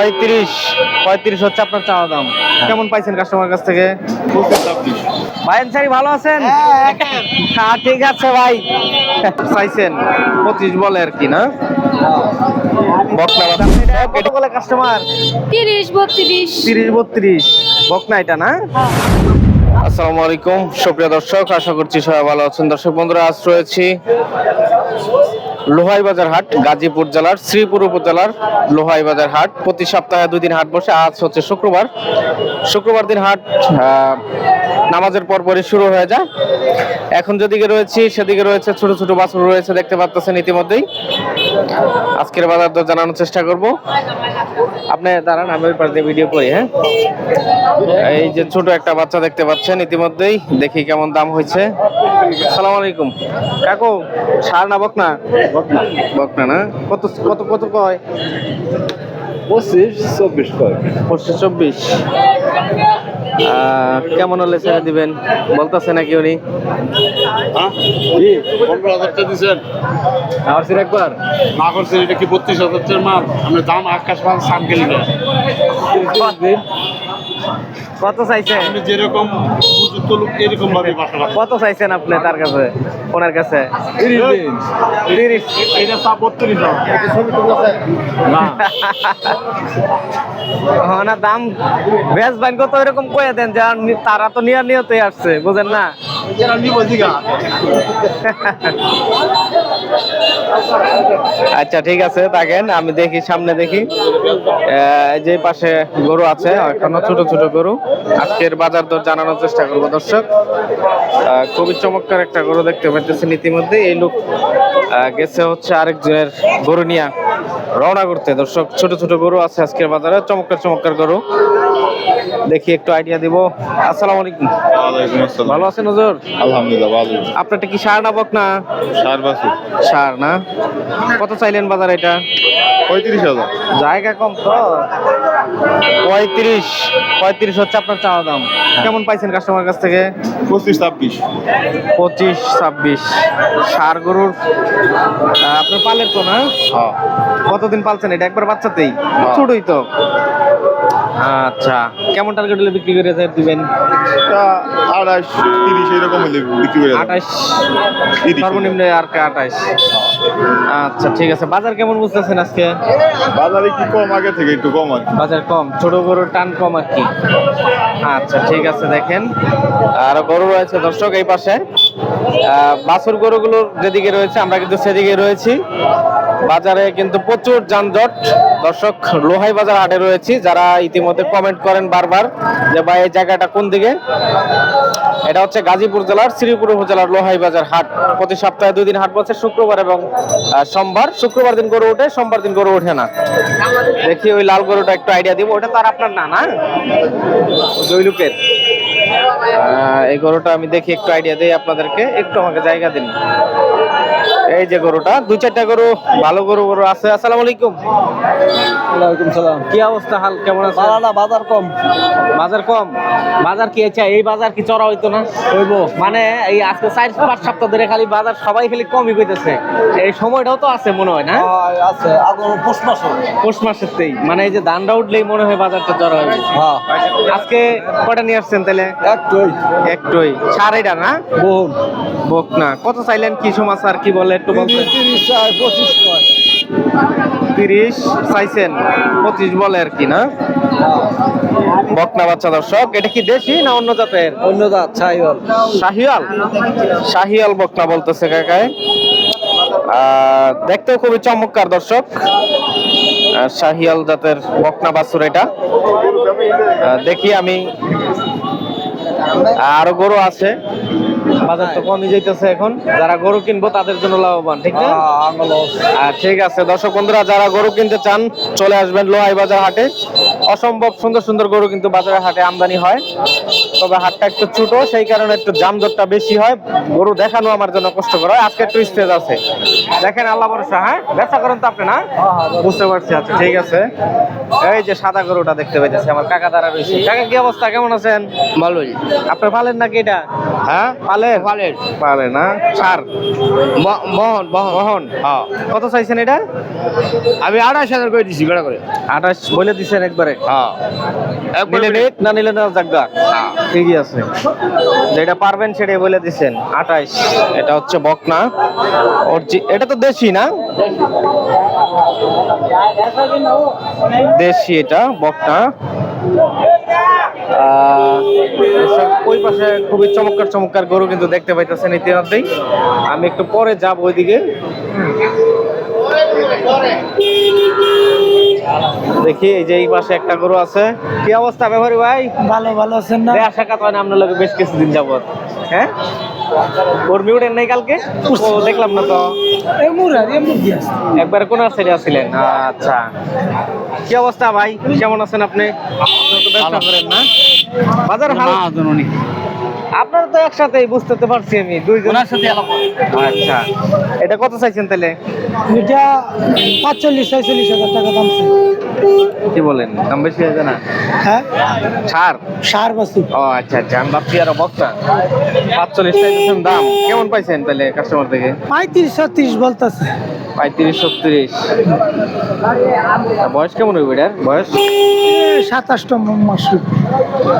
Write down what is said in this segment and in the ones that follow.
পঁয়ত্রিশ পঁয়ত্রিশ হচ্ছে আপনার চাওয়া দাম। কেমন পাইছেন কাস্টমার কাছ থেকে? ভাই আনসারি ভালো আছেন? হ্যাঁ ঠিক আছে ভাই। চাইছেন পঁচিশ বলে আর কি না? বকনা কাস্টমার তিরিশ বত্রিশ। তিরিশ বত্রিশ। বকনা এটা না? আসসালামু আলাইকুম সুপ্রিয় দর্শক আশা করছি সবাই ভালো আছেন। দর্শক বন্ধুরা আজ রয়েছি লোহাই বাজার হাট, গাজীপুর জেলার, শ্রীপুর উপজেলার লোহাই বাজার হাট। প্রতি সপ্তাহে দুই দিন হাট বসে, আজ হচ্ছে শুক্রবার। শুক্রবার দিন হাট নামাজের পরপরই শুরু হয়ে যায়। এখন যেদিকে রয়েছি সেদিকে রয়েছে ছোট ছোট বাছুর রয়েছে দেখতে পাচ্ছেন ইতিমধ্যেই। আজকের বাজার দর জানানোর চেষ্টা করব। আপনি দাঁড়ান আমি ওই পাশ দিয়ে ভিডিও করি হ্যাঁ? এই যে ছোট একটা বাচ্চা দেখতে পাচ্ছেন ইতিমধ্যেই দেখি কেমন দাম হয়েছে। সালাম আলাইকুম। কাকু সার না বকনা। বকনা না? কত কত কত কয়? পঁচিশ চব্বিশ কয়। পঁচিশ চব্বিশ। কেমন হলে ছেড়ে দিবেন? বলতেছে নাকি উনি? ফির একবার? না করছেন এটা কি বত্রিশ হাজার মাল? আমরা দাম আকাশ মাল সাম গেলি কত চাইছেন? যেরকম কত চাইছেন আপনি তার কাছে? ওনার কাছে। না। দাম বেশ বাইন কত এরকম কয়ে দেন? যা তারা তো নিয়ে নিয়তে আসছে বুঝেন না? এরা নিব দিঘা আচ্ছা ঠিক আছে থাকেন আমি দেখি সামনে দেখি। আহ, এই যে পাশে গরু আছে এখনও ছোট ছোট গরু। আজকের বাজার দর জানানোর চেষ্টা করব দর্শক। আহ, খুবই চমৎকার একটা গরু দেখতে পাচ্ছেন ইতিমধ্যে। এই লোক গেছে হচ্ছে আরেকজনের গরু নিয়ে রওনা করতে। দর্শক ছোট ছোট গরু আছে আজকের বাজারে। চমৎকার চমৎকার গরু। দেখি একটু আইডিয়া দিব। আসসালামু আলাইকুম। ভালো আছেন নজর আলহামদুলিল্লাহ ভালো আপনারটা কি সার না বক না? সার বাসু সার না? কত চাইলেন বাজার এটা? পঁয়ত্রিশ হাজার। জায়গা কম তো। পঁয়ত্রিশ পঁয়ত্রিশ হচ্ছে আপনার চাওয়া দাম। কেমন পাইছেন কাস্টমার কাছ থেকে? পঁচিশ ছাব্বিশ। পঁচিশ ছাব্বিশ। সার গরুর আপনার পালের তো না? হ্যাঁ। কতদিন পালছেন এটা? একবার বাচ্চাতেই? হ্যাঁ। ছোটই তো। আচ্ছা। কেমন টার্গেট হলে বিক্রি করে যায় দিবেন? আড়াইশ তিরিশ এরকম হলে বিক্রি করে আঠাশ। সর্বনিম্ন আর কে আঠাশ। আচ্ছা ঠিক আছে। বাজার কেমন বুঝতেছেন আজকে? বাজারে কি কম আগে থেকে একটু কম আর বাজার কম ছোট গরুর টান কম আর কি। আচ্ছা ঠিক আছে দেখেন। আর গরু রয়েছে দর্শক এই পাশে। বাছুর গরুগুলোর যেদিকে রয়েছে আমরা কিন্তু সেদিকে রয়েছি। বাজারে কিন্তু প্রচুর যানজট। দর্শক, লোহাই বাজার হাটে রয়েছি। যারা ইতিমধ্যে কমেন্ট করেন বারবার যে, ভাই, এই জায়গাটা কোন দিকে? এটা হচ্ছে গাজীপুর জেলার, শ্রীপুর উপজেলার লোহাই বাজার হাট। প্রতি সপ্তাহে দুই দিন হাট বসে, শুক্রবার এবং সোমবার। শুক্রবার দিন গরু ওঠে, সোমবার দিন গরু ওঠে না। দেখি ওই লাল গরুটা একটু আইডিয়া দিব। ওটা তো আর আপনার না না জৈলুকের এই গরুটা আমি দেখি একটু আইডিয়া দিই আপনাদেরকে। একটু আমাকে জায়গা দিন। এই যে গরুটা দুই চারটা গরু ভালো গরু গরু আছে। আসসালামু আলাইকুম। ওয়ালাইকুম সালাম। কি অবস্থা হাল? কেমন আছে বাজার বাজার কম। বাজার কম? বাজার কি আছে এই বাজার কি চড়া হইতো না? হইব। মানে এই আজকে চার পাঁচ সপ্তাহ ধরে খালি বাজার সবাই খালি কমই কইতেছে। এই সময়টাও তো আছে মনে হয় না? হ্যাঁ, আছে। আগুন পুষ মাস পৌষ মাসেরতেই মানে এই যে ধানটা উঠলেই মনে হয় বাজারটা চড়া হয়ে গেছে। হ্যাঁ। আজকে কটা নিয়ে আসছেন তাহলে? একটুই। একটুই। সাড়াইটা না? বহুন বক না। কত চাইলেন কি সমাচার কি বলে একটু বলতে তিরিশ পঁচিশ তিরিশ চাইছেন পঁচিশ বলে আর কি না? বকনা বাচ্চা দর্শক এটা কি দেশি না অন্য জাতের? অন্য দাঁত ছাইল শাহিয়াল শাহিয়াল বকনা বলতেছে কাকায় দেখতেও খুবই চমৎকার দর্শক। শাহিয়াল জাতের বকনা বাছুর এটা। দেখি আমি আরও গরু আছে। বাজার তো কমই যাইতেছে এখন। যারা গরু কিনবো তাদের জন্য লাভবান। ঠিক না? ঠিক আছে। দর্শক বন্ধুরা যারা গরু কিনতে চান চলে আসবেন লোহাই বাজার হাটে। অসম্ভব সুন্দর সুন্দর গরু কিন্তু বাজারের হাটে আমদানি হয়। তবে হাটটা একটু ছোট সেই কারণে একটু জামজটটা বেশি হয়। গরু দেখানো আমার জন্য কষ্টকর হয়। আজকে একটু স্টেজ আছে। দেখেন আল্লাহ ভরসা হ্যাঁ? ব্যবসা করেন তো আপনি না? বুঝতে পারছি। আচ্ছা ঠিক আছে। এই যে সাদা গরুটা দেখতে পাইতেছি আমার কাকা দ্বারা রয়েছে। কাকা কি অবস্থা? কেমন আছেন? ভালোই। আপনার ভালেন নাকি এটা? হ্যাঁ? পালের পালের পালে না সার। ম- মোহন মোহন। হ্যাঁ। কত চাইছেন এটা? আমি আড়াইশ হাজার করে দিছি বেড়া করে। আঠাশ বলে দিচ্ছেন একবারে? হ্যাঁ। নিলে নিক না নিলে না জাগা ঠিকই আছে। যেটা পারবেন সেটাই বলে দিচ্ছেন আঠাইশ এটা হচ্ছে বকনা। ওর জি- এটা তো দেশি না? দেশি এটা বকটা ওই পাশে খুবই চমৎকার চমৎকার গরু কিন্তু দেখতে পাইতেছেন ইতিমধ্যেই। আমি একটু পরে যাব ওইদিকে। দেখি এই যে এই পাশে একটা গরু আছে। কি অবস্থা ব্যাপারী ভাই? ভালো ভালো আছেন না? দেখা সাক্ষাৎ হয় না আপনার লোক বেশ কিছুদিন যাবত হ্যাঁ? কর্মী উঠেন নাই কালকে? ও দেখলাম না তো। একবার কোন সাইডে আছিলেন? আচ্ছা। কি অবস্থা ভাই? কেমন আছেন আপনি? তো ব্যবসা করেন না। বাজার ভালো? জননী আপনারা তো একসাথেই বুঝতে তো পারছি আমি দুইজন। ওনার সাথে আলাপ আচ্ছা এটা কত চাইছেন তাহলে? এটা পাঁচচল্লিশ ছয়চল্লিশ হাজার টাকা দাম ছিল। কি বলেন দাম বেশি হয়েছে না? হ্যাঁ? ছাড় সার বাছুর ও আচ্ছা আচ্ছা আমি ভাবছি আরও বক্তা পাঁচচল্লিশ চাইতেছেন দাম। কেমন পাইছেন তাহলে কাস্টমার থেকে? পঁয়ত্রিশ ছত্রিশ বলতেছে। পঁয়ত্রিশ ছত্রিশ। বয়স কেমন হইব এটার? বয়স? সাতাশটা মাস।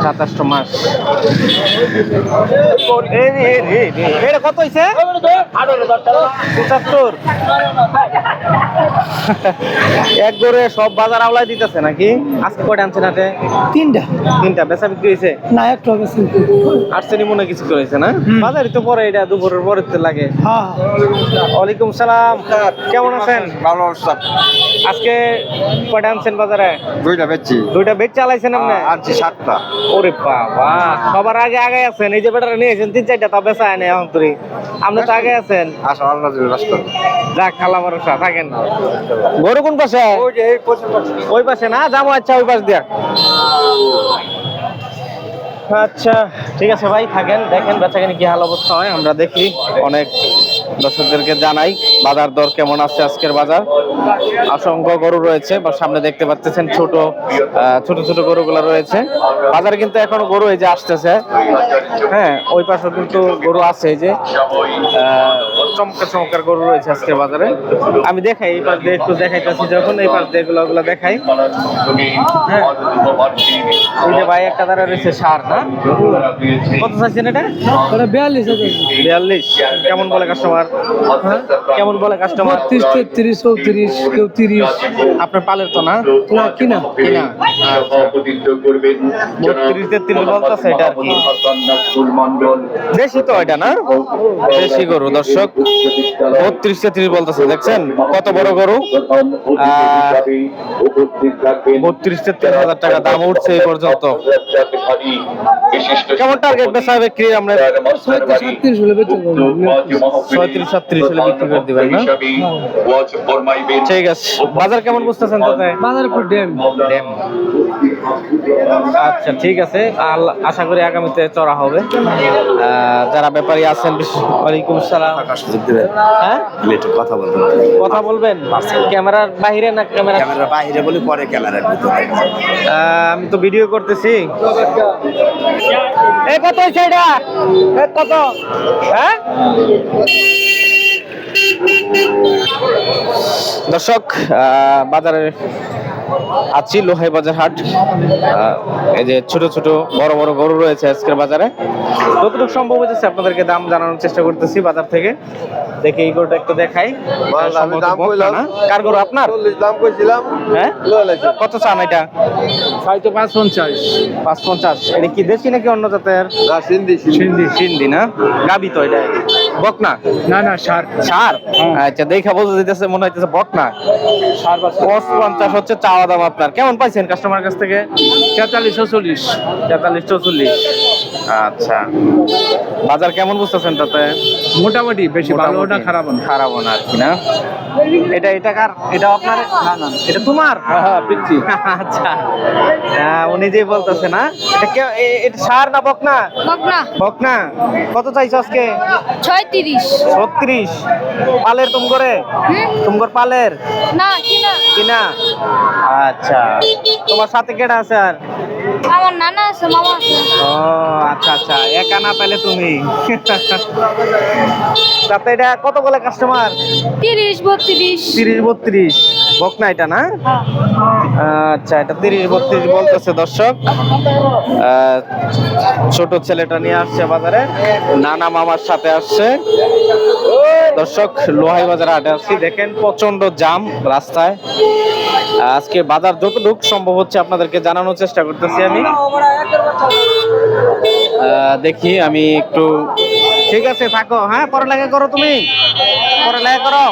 সাতাশটা মাস। এটা কত হয়েছে পঁচাত্তর। এক গড়ে সব বাজার আওলাই দিতেছে নাকি? আজকে কয়টা আনছেন হাটে? তিনটা। তিনটা বেচা বিক্রি হয়েছে না একটা বেশি মনে কিছু করেছে না? বাজারই তো পরে এটা দুপুরের পরে তো লাগে। হ্যাঁ। ওয়ালাইকুম সালাম। কেমন আছেন? ভালো আজকে কয়টা আনছেন বাজারে? দুইটা বেচছি। দুইটা বেচ চালাইছেন আপনি? আনছি সাতটা। ওরে বাবা সবার আগে আগে আছেন। এই যে বেটারা নিয়েছেন তিন চারটা তা বেচা আনে এখন তুই। আপনি তো আগে আছেন। আসো আল্লাহ যাক খালা ভরসা থাকেন। গরু কোন পাশে? ওই যে এই পশ্চিম ওই পাশে। না? যাব আচ্ছা ওই পাশ দিয়া। আচ্ছা ঠিক আছে ভাই থাকেন দেখেন বেচাকেনি কি হাল অবস্থা হয় আমরা দেখি। অনেক দর্শকদেরকে জানাই বাজার দর কেমন আছে আজকের বাজার? অসংখ্য গরু রয়েছে বা সামনে দেখতে পাচ্ছেন ছোট ছোট ছোট গরুগুলো রয়েছে। বাজারে কিন্তু এখনও গরু এই যে আসতেছে। হ্যাঁ ওই পাশে কিন্তু গরু আছে এই যে আহ, চমৎকার চমৎকার গরু রয়েছে আজকের বাজারে। আমি দেখাই এই পাশ দিয়ে একটু দেখাইতেছি যখন এই পাশ দিয়ে এগুলো ওগুলো দেখাই। হ্যাঁ এই যে ভাই একটা দ্বারা রয়েছে সার না? কত চাইছেন এটা? বিয়াল্লিশ বিয়াল্লিশ। কেমন বলে কাস্টমার কেমন বলে কাস্টমার বত্রিশ তেত্রিশ চৌত্রিশ কেউ তিরিশ আপনার পালের তো না? না কিনা? কিনা? বত্রিশ তেত্রিশ বলতেছে এটা আর কি। দেশি তো এটা না? দেশি গরু দর্শক। বত্রিশ তেত্রিশ বলতেছে দেখছেন? কত বড় গরু? আহ, উপস্থিত থাকবেন বত্রিশ তেত্রিশ হাজার টাকা দাম উঠছে এই পর্যন্ত। কেমন টার্গেট বেচা বিক্রি আমরা? বেঁচে সাতত্রিশ হলে বিক্রি করে দিবেন না? ঠিক আছে। বাজার কেমন বুঝতেছেন তাতে বাজার উপর ড্যাম। ড্যাম। আচ্ছা ঠিক আছে। আশা করি আগামীতে চড়া হবে। যারা ব্যাপারী আছেন ওয়ালাইকুম সালাম। হ্যাঁ? একটু কথা বলতে কথা বলবেন? ক্যামেরার বাইরে না ক্যামেরা? ক্যামেরার বাইরে বলি পরে ক্যামেরার ভিতরে আহ, আমি তো ভিডিও করতেছি। এই কত হয়েছে এটা? কত? হ্যাঁ? দর্শক আহ, বাজারে আছি লোহাই বাজার হাট। এই যে ছোট ছোট বড় বড় গরু রয়েছে আজকের বাজারে। যতটুকু সম্ভব হচ্ছে আপনাদেরকে দাম জানানোর চেষ্টা করতেছি বাজার থেকে। দেখি এই গরুটা একটু দেখাই? কার গরু আপনার? দাম কইছিলাম। হ্যাঁ? কত চান এটা? হয়তো পাঁচ পঞ্চাশ। পাঁচ পঞ্চাশ। এটা কি দেশি নাকি অন্য জাতের? না সিন্ধি। সিন্ধি সিন্ধি না? গাবি তো এটা। বকনা? না না সার। সার? আচ্ছা দেখা বলতে দিতেছে মনে হইতেছে বকনা। সার পঞ্চাশ হচ্ছে চাওয়া দাম আপনার। কেমন পাইছেন কাস্টমার কাছ থেকে? তেতাল্লিশ চল্লিশ তেতাল্লিশ চৌচল্লিশ। আচ্ছা। বাজার কেমন বুঝতেছেন তাতে? মোটামুটি বেশি ভালো না খারাপ না। খারাপও না আর কি না? এটা এটা কার? এটা আপনার? না না এটা তোমার? হ্যাঁ পিচ্ছি আচ্ছা। হ্যাঁ উনি যে বলতেছে না? এটা কে- এটা সার না বকনা? বকনা। বকনা। কত চাইছো আজকে? ছয়ত্রিশ। ছত্রিশ। পালের তুম করে? হুম? তুমগর পালের? না কিনা। কিনা? আচ্ছা। তোমার সাথে কেডা আছে আর? আমার নানা আছে মামা আছে। ও আচ্ছা আচ্ছা একা না তাহলে তুমি? তাতে এটা কত বলে কাস্টমার তিরিশ বত্রিশ। তিরিশ বত্রিশ। বক না এটা না? আচ্ছা এটা তিরিশ বত্রিশ বলতেছে দর্শক। ছোট ছেলেটা নিয়ে আসছে বাজারে। নানা মামার সাথে আসছে। দর্শক লোহাই বাজার হাটে আসছি। দেখেন প্রচণ্ড জাম রাস্তায়। আজকে বাজার যতটুকু সম্ভব হচ্ছে আপনাদেরকে জানানোর চেষ্টা করতেছি আমি। আহ, দেখি আমি একটু ঠিক আছে থাকো। হ্যাঁ পরে পড়ালেখা করো তুমি। পড়ালেখা করো।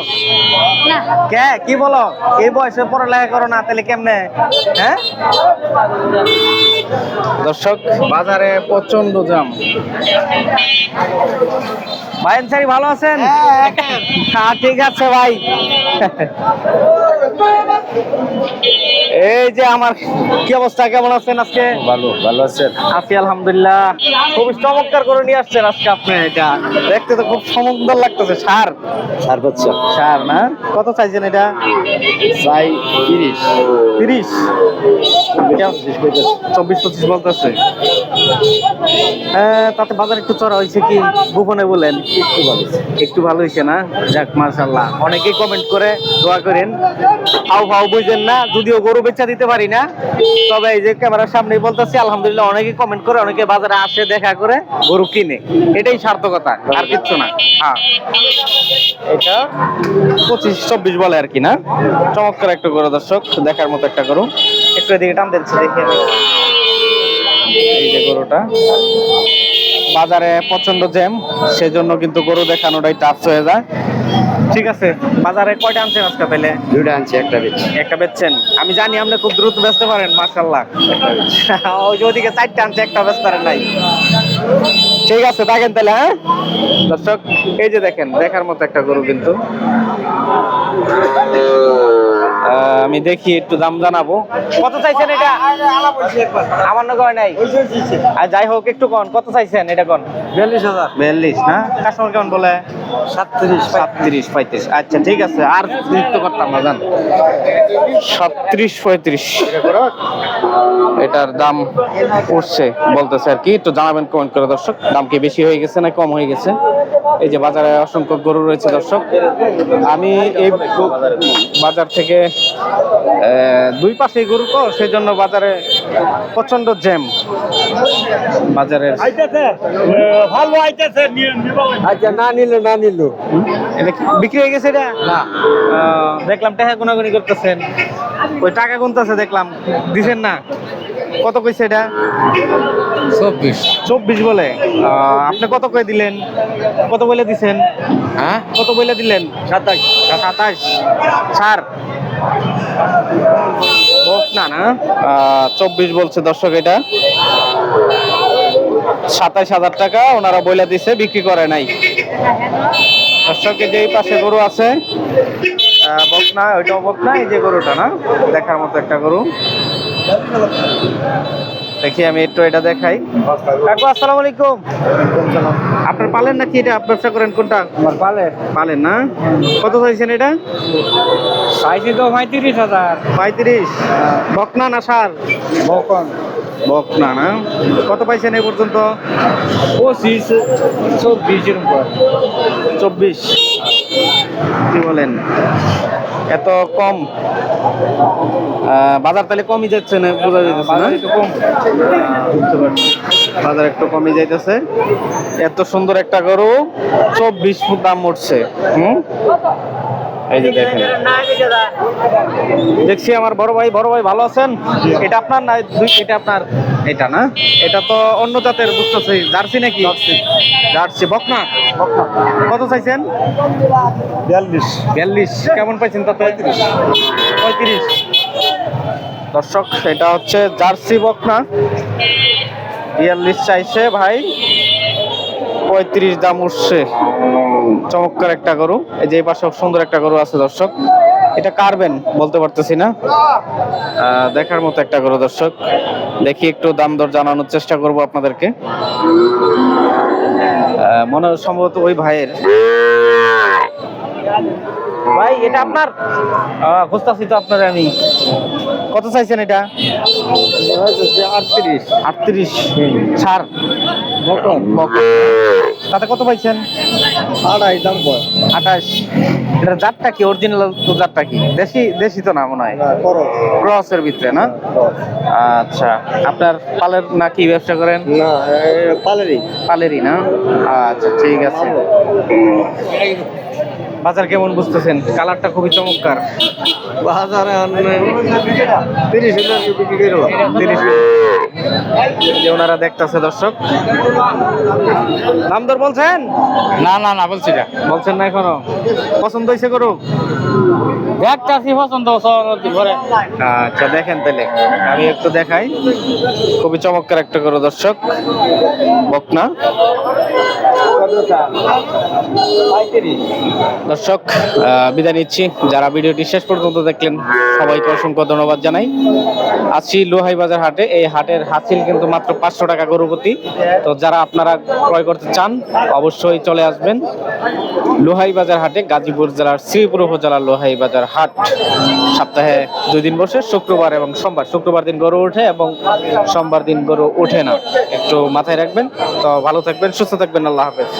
কে? কি বলো? এই বয়সে পড়ালেখা করো না তাহলে কেমনে? হ্যাঁ? দর্শক বাজারে প্রচণ্ড জাম। ভাই আনসারি ভালো আছেন। হ্যাঁ ঠিক আছে ভাই। এই যে আমার কি অবস্থা? কেমন আছেন আজকে? ভালো ভালো আছেন? আছি আলহামদুলিল্লাহ। খুব চমৎকার করে নিয়ে আসছেন আজকে আপনি এটা। দেখতে তো খুব সুন্দর লাগতেছে সার। সার সার না? কত চাইছেন এটা? চাই তিরিশ। তিরিশ? চব্বিশ পঁচিশ বলতেছে। হ্যাঁ তাতে বাজার একটু চড়া হয়েছে কি? গোপনে বলেন। একটু ভালো একটু ভালো হয়েছে না? যাক মার্শাল্লাহ অনেকেই কমেন্ট করে দোয়া করেন। হাউ হাউ বুঝেন না, যদিও গরু বেচা দিতে পারি না, তবে এই যে ক্যামেরার সামনে বলতেছি, আলহামদুলিল্লাহ অনেকেই কমেন্ট করে, অনেকে বাজারে আসে, দেখা করে, গরু কিনে। এটাই সার্থকতা, আর কিচ্ছু না। হ্যাঁ। এটা পঁচিশ, চব্বিশ বলে আর কি না? চমৎকার একটা গরু দর্শক, দেখার মতো একটা গরু। একটু এদিকে টান দিচ্ছে দেখে এই যে গরুটা। বাজারে প্রচণ্ড জ্যাম, সেজন্য কিন্তু গরু দেখানোটাই টাফ হয়ে যায়। ঠিক আছে বাজারে কয়টা আনছেন আজকে পেলে দুইটা আনছি একটা বেচ একটা বেচছেন। আমি জানি আপনি খুব দ্রুত বেচতে পারেন মার্শাল্লাহ ওই যে ওদিকে চারটা আনছে একটা বেচতে পারেন নাই। ঠিক আছে দেখেন তাহলে হ্যাঁ? দর্শক এই যে দেখেন দেখার মতো একটা গরু কিন্তু। আমি দেখি একটু দাম জানাব। কত চাইছেন এটা? আমার না কয় নাই। আর যাই হোক একটু কন কত চাইছেন এটা কন? বিয়াল্লিশ হাজার। বিয়াল্লিশ না? কাস্টমার কেমন বলে? সাতত্রিশ সাতত্রিশ পঁয়ত্রিশ। আচ্ছা ঠিক আছে আর নৃত্য করতাম না জান। সাতত্রিশ পঁয়ত্রিশ। এটার দাম উঠছে বলতেছে আর কি। একটু জানাবেন কমেন্ট করে দর্শক। দাম কি বেশি হয়ে গেছে না কম হয়ে গেছে? এই যে বাজারে অসংখ্য গরু রয়েছে দর্শক। আমি এই বাজার থেকে আহ, দুই পাশে গরু তো সেই জন্য বাজারে প্রচণ্ড জ্যাম। বাজারের ভালো আইতেছে আচ্ছা না নিল না নিল। এটা বিক্রি হয়ে গেছে এটা? না। দেখলাম টাকা গুনাগুনি করতেছেন। ওই টাকা গুনতেছে দেখলাম। দিছেন না। কত কইছে এটা? চব্বিশ। চব্বিশ বলে। আপনি কত কই দিলেন? কত বলে দিছেন? হ্যাঁ? কত বলে দিলেন? সাতাশ। সাতাশ। বক না না। আহ, চব্বিশ বলছে দর্শক এটা। সাতাশ হাজার টাকা ওনারা বইলা দিছে বিক্রি করে নাই। দর্শকের যে পাশে গরু আছে। বকনা ওইটাও বকনা এই যে গরুটা না? দেখার মতো একটা গরু। দেখি আমি একটু এটা দেখাই। কাকু আসসালামু আলাইকুম। আপনার পালেন নাকি এটা? আপনি ব্যবসা করেন কোনটা? আমার পালে পালেন না? কত চাইছেন এটা? চাইছি তো পঁয়ত্রিশ হাজার। পঁয়ত্রিশ। বকনা না সার? বকন। বকনা না কত পাইছেন এই পর্যন্ত? পঁচিশ চব্বিশ এরকম চব্বিশ। কি বলেন? এত কম? বাজার তাহলে কমই যাচ্ছে না বোঝা যাচ্ছে না? একটু কম। বাজার একটু কমই যাইতেছে। এত সুন্দর একটা গরু চব্বিশ ফুট দাম উঠছে। হুম? এই যে দেখেন। দেখছি আমার বড় ভাই বড় ভাই ভালো আছেন? এটা আপনার না দুই এটা আপনার? এটা না? এটা তো অন্য জাতের বুঝতেছি। জার্সি নাকি? জার্সি। বকনা? কত চাইছেন? বিয়াল্লিশ। বিয়াল্লিশ। কেমন পাইছেন তা পঁয়ত্রিশ। পঁয়ত্রিশ। দর্শক এটা হচ্ছে জার্সি বকনা। বিয়াল্লিশ চাইছে ভাই। পঁয়ত্রিশ দাম উঠছে। চমৎকার একটা গরু। এই যে পাশে সুন্দর একটা গরু আছে দর্শক। এটা কারবেন বলতে পারতেছি না। দেখার মতো একটা গরু দর্শক। দেখি একটু দাম দর জানানোর চেষ্টা করব আপনাদেরকে। মনে হয় সম্ভবত ওই ভাইয়ের। ভাই এটা আপনার? খুঁজতাছি তো আপনার আমি। কত চাইছেন এটা? আটত্রিশ। আটত্রিশ। ছাড়। তাতে কত পাইছেন? আড়াই দাম আঠাশ এটা জাতটা কি? অরিজিনাল তো জাতটা কি? দেশি দেশি তো না মনে হয়? করো ক্রসের ভিতরে না? আচ্ছা। আপনার পালের না কি ব্যবসা করেন? না পালেরই। পালেরই না? আচ্ছা ঠিক আছে। বাজার কেমন বুঝতেছেন? কালারটা খুবই চমৎকার। বাজারে তিরিশ হাজার বিক্রি করব তিরিশ যে ওনারা দেখতেছে দর্শক। দর বলছেন? না না না বলছি না। বলছেন না এখনও। পছন্দ হয়েছে করুক দেখতেছি পছন্দ ঘরে। আচ্ছা দেখেন তাহলে। আমি একটু দেখাই। খুবই চমৎকার একটা করো দর্শক। বকনা। দর্শক বিদায় নিচ্ছি। যারা ভিডিওটি শেষ পর্যন্ত দেখলেন, সবাইকে অসংখ্য ধন্যবাদ জানাই। আছি লোহাই বাজার হাটে। এই হাটের হাসিল কিন্তু মাত্র পাঁচশো টাকা গরু প্রতি। তো যারা আপনারা ক্রয় করতে চান, অবশ্যই চলে আসবেন লোহাই বাজার হাটে, গাজীপুর জেলার শ্রীপুর উপজেলার লোহাই বাজার হাট। সপ্তাহে দুই দিন বসে, শুক্রবার এবং সোমবার। শুক্রবার দিন গরু ওঠে এবং সোমবার দিন গরু ওঠে না। একটু মাথায় রাখবেন। তো ভালো থাকবেন, সুস্থ থাকবেন। আল্লাহ হাফেজ।